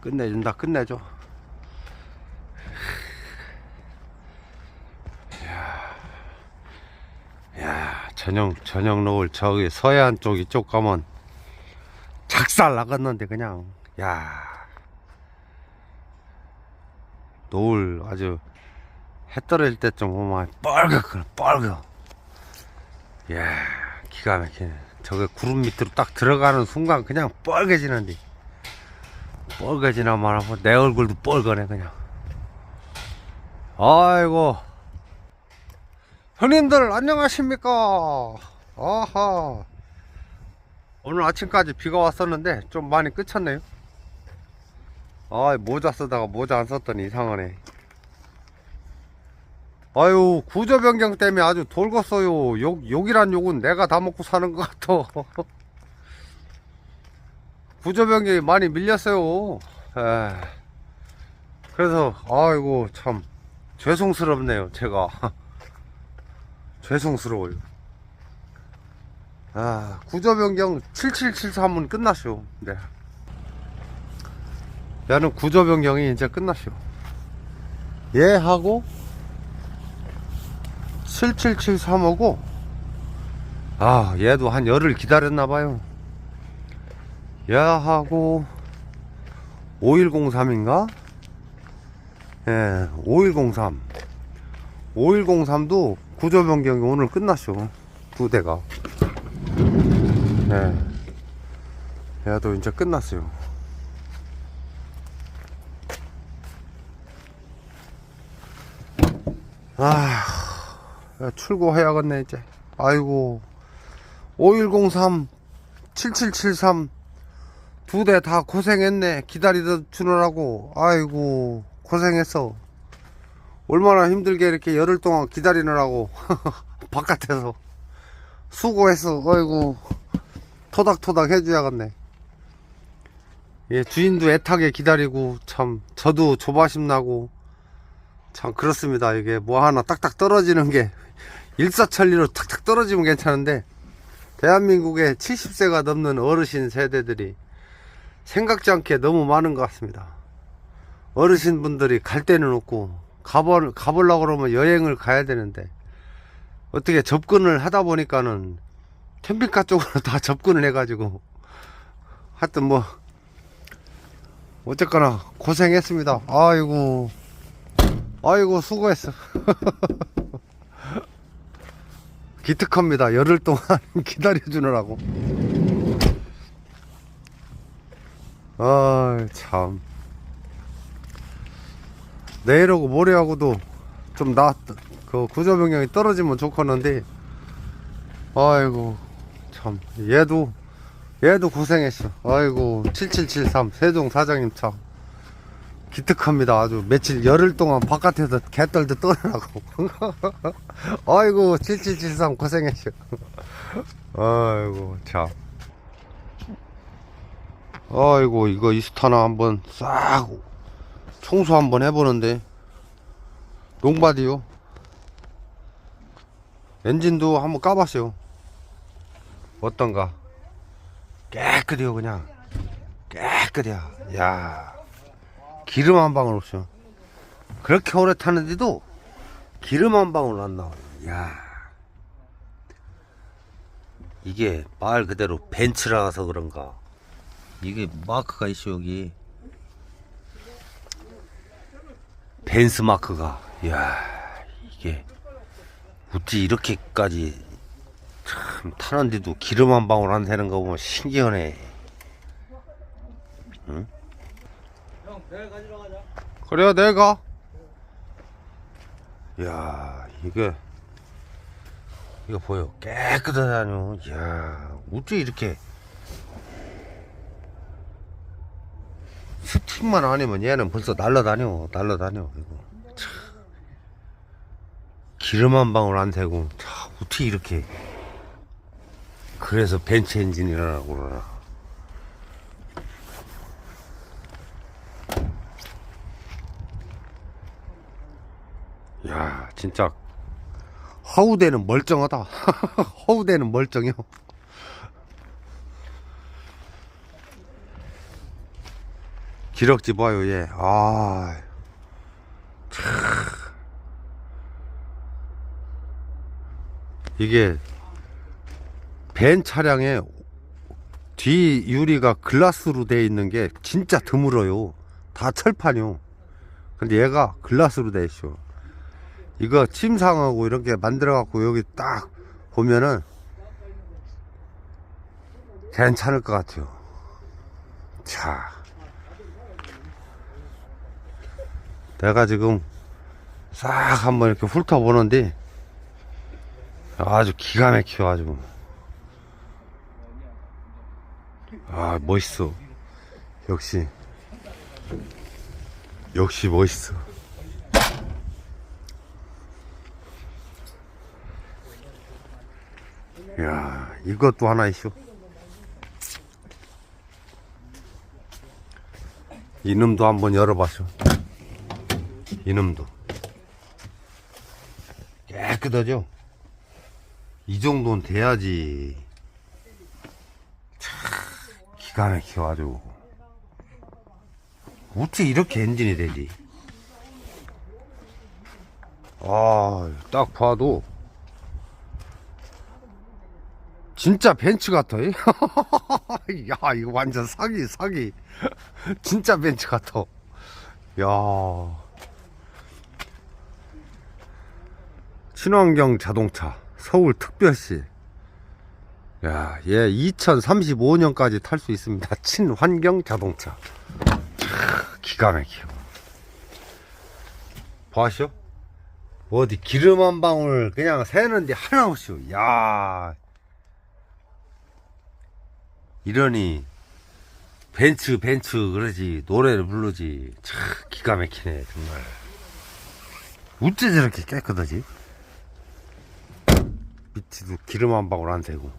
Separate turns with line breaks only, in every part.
끝내준다 끝내줘. 야, 야 저녁 저녁 노을 저기 서해안 쪽 이쪽 가면 작살 나갔는데 그냥. 야 노을 아주 해 떨어질 때쯤 보면 뻘겋거든 뻘겋 야 기가 막히네. 저게 구름 밑으로 딱 들어가는 순간 그냥 뻘개지는데 뻘개지나 말하고 내 얼굴도 뻘거네 그냥. 아이고. 형님들 안녕하십니까? 아하. 오늘 아침까지 비가 왔었는데 좀 많이 그쳤네요. 아 모자 쓰다가 모자 안 썼더니 이상하네. 아유 구조 변경 때문에 아주 돌겠어요. 욕, 욕이란 욕은 내가 다 먹고 사는 것 같아 구조 변경이 많이 밀렸어요. 에. 그래서 아이고 참. 죄송스럽네요 제가. 죄송스러워요. 아 구조 변경 7773은 끝났쇼 네. 얘는 구조 변경이 이제 끝났쇼 얘하고 7773하고 아 얘도 한 열흘 기다렸나봐요 얘하고 5103인가? 예 5103 5103도 구조 변경이 오늘 끝났쇼 두 대가. 예. 얘도 이제 끝났어요. 아 야, 출고해야겠네 이제. 아이고. 5103 7773 두 대 다 고생했네. 기다리다 주느라고. 아이고 고생했어. 얼마나 힘들게 이렇게 열흘 동안 기다리느라고. 바깥에서. 수고했어. 아이고 토닥토닥 해줘야겠네. 예 주인도 애타게 기다리고 참 저도 조바심 나고 참 그렇습니다. 이게 뭐 하나 딱딱 떨어지는 게 일사천리로 탁탁 떨어지면 괜찮은데 대한민국의 70세가 넘는 어르신 세대들이 생각지 않게 너무 많은 것 같습니다. 어르신 분들이 갈 데는 없고 가볼 가보려고 그러면 여행을 가야 되는데 어떻게 접근을 하다 보니까는 캠핑카 쪽으로 다 접근을 해가지고 하여튼 뭐 어쨌거나 고생했습니다. 아이고 아이고 수고했어 기특합니다 열흘 동안 기다려주느라고 아 참 내일하고 모레하고도 좀 나, 그 구조 변경이 떨어지면 좋겠는데 아이고 참 얘도 얘도 고생했어 아이고 7773 세종 사장님 참 기특합니다. 아주 며칠 열흘 동안 바깥에서 개떨도 떠느라고. 아이고 7773 고생했어. 아이고 참. 아이고 이거 이스타나 한번 싹 청소 한번 해보는데 롱바디요. 엔진도 한번 까봤어요. 어떤가? 깨끗해요 그냥 깨끗해요. 야. 기름 한 방울 없어. 그렇게 오래 타는데도 기름 한 방울 안 나와요. 야 이게 말 그대로 벤츠라서 그런가. 이게 마크가 있어 여기. 벤스 마크가. 야 이게 어찌 이렇게까지 참 타는데도 기름 한 방울 안 되는 거 보면 신기하네. 응? 그래요 내가 야 이게 이거 보여 깨끗하다뇨 야 어째 이렇게 스틱만 아니면 얘는 벌써 날라다녀 날라다녀 이거. 참. 기름 한 방울 안 새고 참 어떻게 이렇게. 그래서 벤츠 엔진이라고 그러나. 야 진짜. 허우대는 멀쩡하다. 허우대는 멀쩡해요 기럭지 봐요, 얘. 아. 참. 이게 벤 차량에 뒤 유리가 글라스로 돼 있는 게 진짜 드물어요. 다 철판이요. 근데 얘가 글라스로 돼 있어. 이거 침상하고 이렇게 만들어 갖고 여기 딱 보면은 괜찮을 것 같아요. 자. 내가 지금 싹 한번 이렇게 훑어보는데 아주 기가 막혀 아주. 아 멋있어. 역시. 역시 멋있어. 야 이것도 하나 있어. 이놈도 한번 열어봤어 이놈도. 깨끗하죠? 이 정도는 돼야지. 참 기가 막혀가지고. 어떻게 이렇게 엔진이 되지? 아딱 봐도. 진짜 벤츠 같아. 야 이거 완전 사기 사기. 진짜 벤츠 같아. 야 친환경 자동차 서울 특별시 야, 얘 2035년까지 탈 수 있습니다. 친환경 자동차. 차, 기가 막혀. 봐시오? 어디 기름 한 방울 그냥 새는데 하나 없이요. 야. 이러니 벤츠 벤츠 그러지 노래를 부르지 참 기가 막히네 정말 어째 저렇게 깨끗하지? 밑에도 기름 한 방울 안 새고.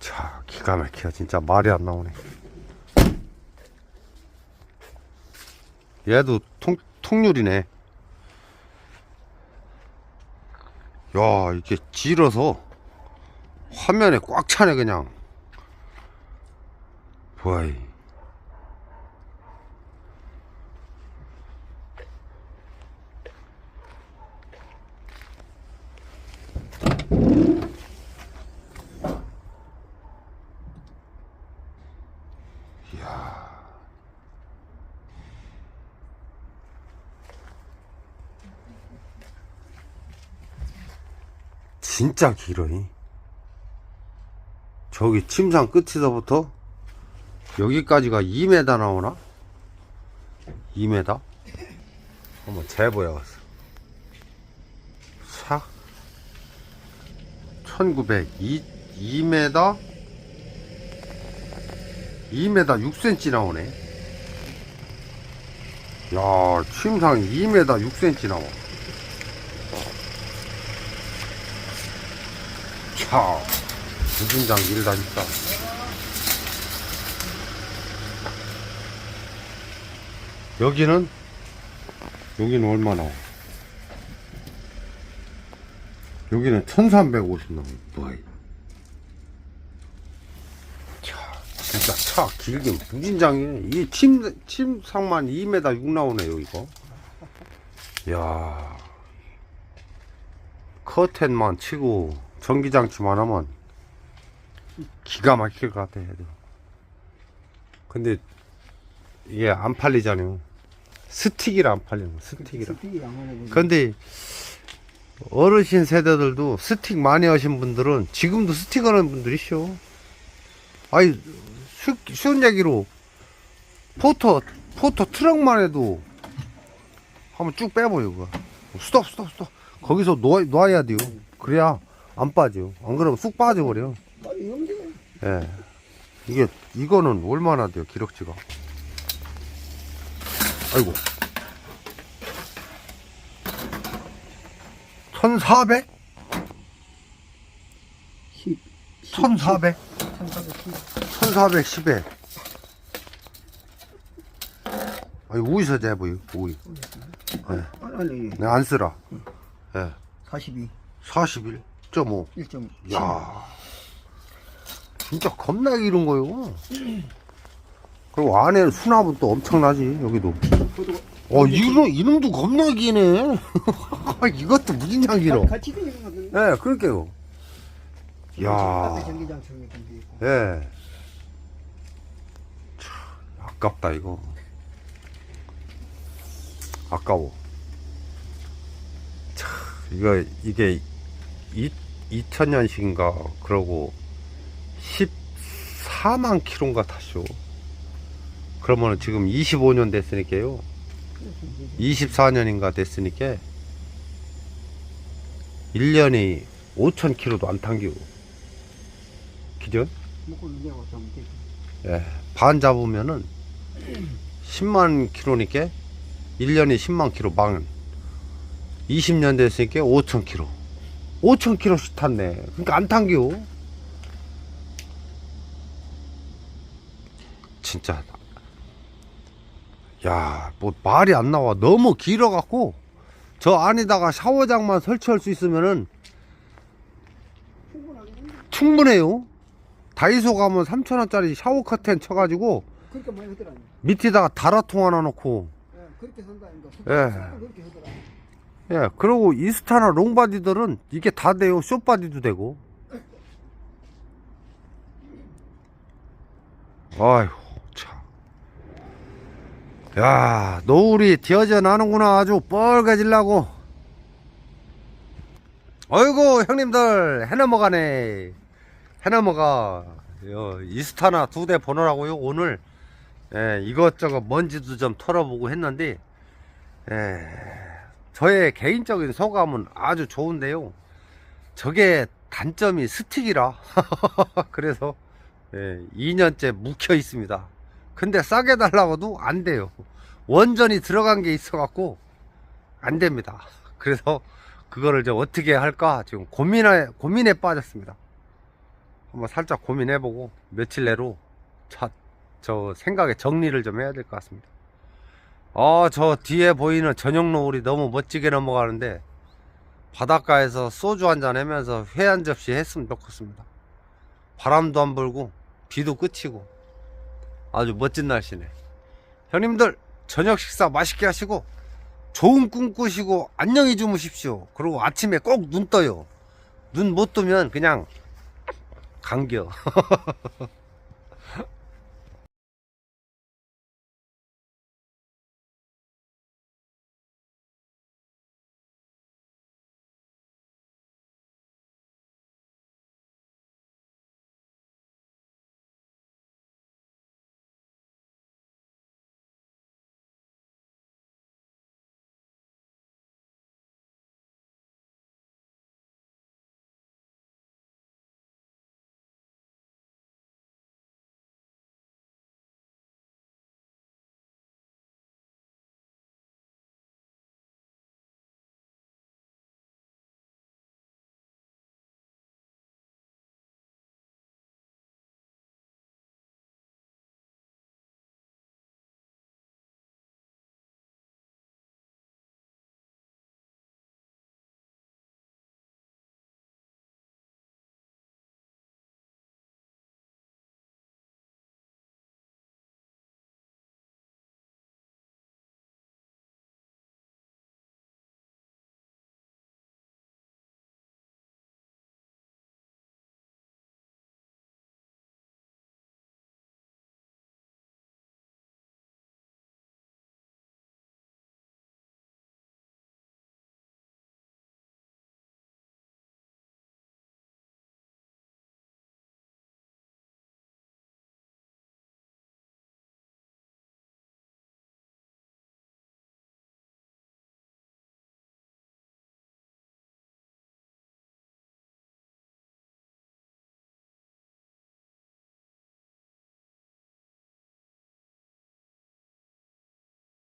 자 기가 막혀. 진짜 말이 안 나오네. 얘도 통, 통유리네. 야 이게 질어서 화면에 꽉 차네 그냥. 보아이 진짜 길어 이. 저기 침상 끝에서부터 여기까지가 2m 나오나? 2m? 한번 재보여봤어. 사? 1900, 2, 2m? 2m 6cm 나오네. 야, 침상 2m 6cm 나와. 차, 무진장 일다 있다. 여기는, 여기는 얼마 나와? 여기는 1350 나와. 뭐야. 차, 진짜 차 길게 무진장이네. 이 침, 침상만 2m 6 나오네요, 이거. 야 커튼만 치고 전기장치만 하면 기가 막힐 것 같아 얘도. 근데 이게 안 팔리잖아요 스틱이라 안 팔리는 스틱이라. 근데 어르신 세대들도 스틱 많이 하신 분들은 지금도 스틱 하는 분들이 있어 아니 쉬, 쉬운 얘기로 포터 포터 트럭만 해도 한번 쭉 빼보요 그거 스톱 스톱 스톱 거기서 놓아, 놔야 돼요 그래야 안 빠져 안 그러면 쑥 빠져버려. 예. 이게 이거는 얼마나 돼요 기럭지가 아이고 1400?
10.
1400?
1410.
1410에 아니 어디서 재보요 오이
아니, 아니,
내가 안 쓰라 예.
42.
41.5
1.7.
야 진짜 겁나게 이런 거요. 그리고 안에는 수납은 또 엄청나지 여기도. 어 이놈 이놈도 겁나게 기네. 이것도 무슨 장기로.
같이 되는 거 같은데.
예, 그럴게요. 야. 예. 참, 아깝다 이거. 아까워. 참, 이거 이게 2 2000년식인가 그러고 14만 킬로인가 탔쇼. 그러면은 지금 25년 됐으니까요. 24년인가 됐으니까 1년이 5천 킬로도 안 탄겨. 기존? 예, 반 잡으면은 10만 킬로니까 1년에 10만 킬로 만 20년 됐으니까 5천 킬로. 5천 킬로씩 탔네 그러니까 안 탄겨. 진짜. 야 뭐 말이 안 나와. 너무 길어 갖고 저 안에다가 샤워장만 설치할 수 있으면은. 충분해요. 다이소 가면 3천원짜리 샤워 커튼 쳐가지고
그렇게 많이 하더라니.
밑에다가 다라통 하나 놓고
예, 그렇게 산다니까.
예.
그렇게 하더라.
예 그리고 이스타나 롱바디들은 이게 다 돼요 숏바디도 되고 아휴 참야 노을이 디어져 나는구나 아주 뻘개질라고 어이구 형님들 해넘어가네 해넘어가 요, 이스타나 두대 보느라고요 오늘 예, 이것저것 먼지도 좀 털어보고 했는데 예, 저의 개인적인 소감은 아주 좋은데요. 저게 단점이 스틱이라. 그래서 예, 2년째 묵혀 있습니다. 근데 싸게 달라고도 안 돼요. 원전이 들어간 게 있어 갖고 안 됩니다. 그래서 그거를 좀 어떻게 할까 지금 고민에 고민에 빠졌습니다. 한번 살짝 고민해보고 며칠 내로 자, 저 생각에 정리를 좀 해야 될 것 같습니다. 아, 저 뒤에 보이는 저녁 노을이 너무 멋지게 넘어가는데 바닷가에서 소주 한잔 하면서 회 한 접시 했으면 좋겠습니다. 바람도 안 불고 비도 그치고 아주 멋진 날씨네. 형님들 저녁 식사 맛있게 하시고 좋은 꿈 꾸시고 안녕히 주무십시오. 그리고 아침에 꼭 눈 떠요. 눈 못 뜨면 그냥 감겨.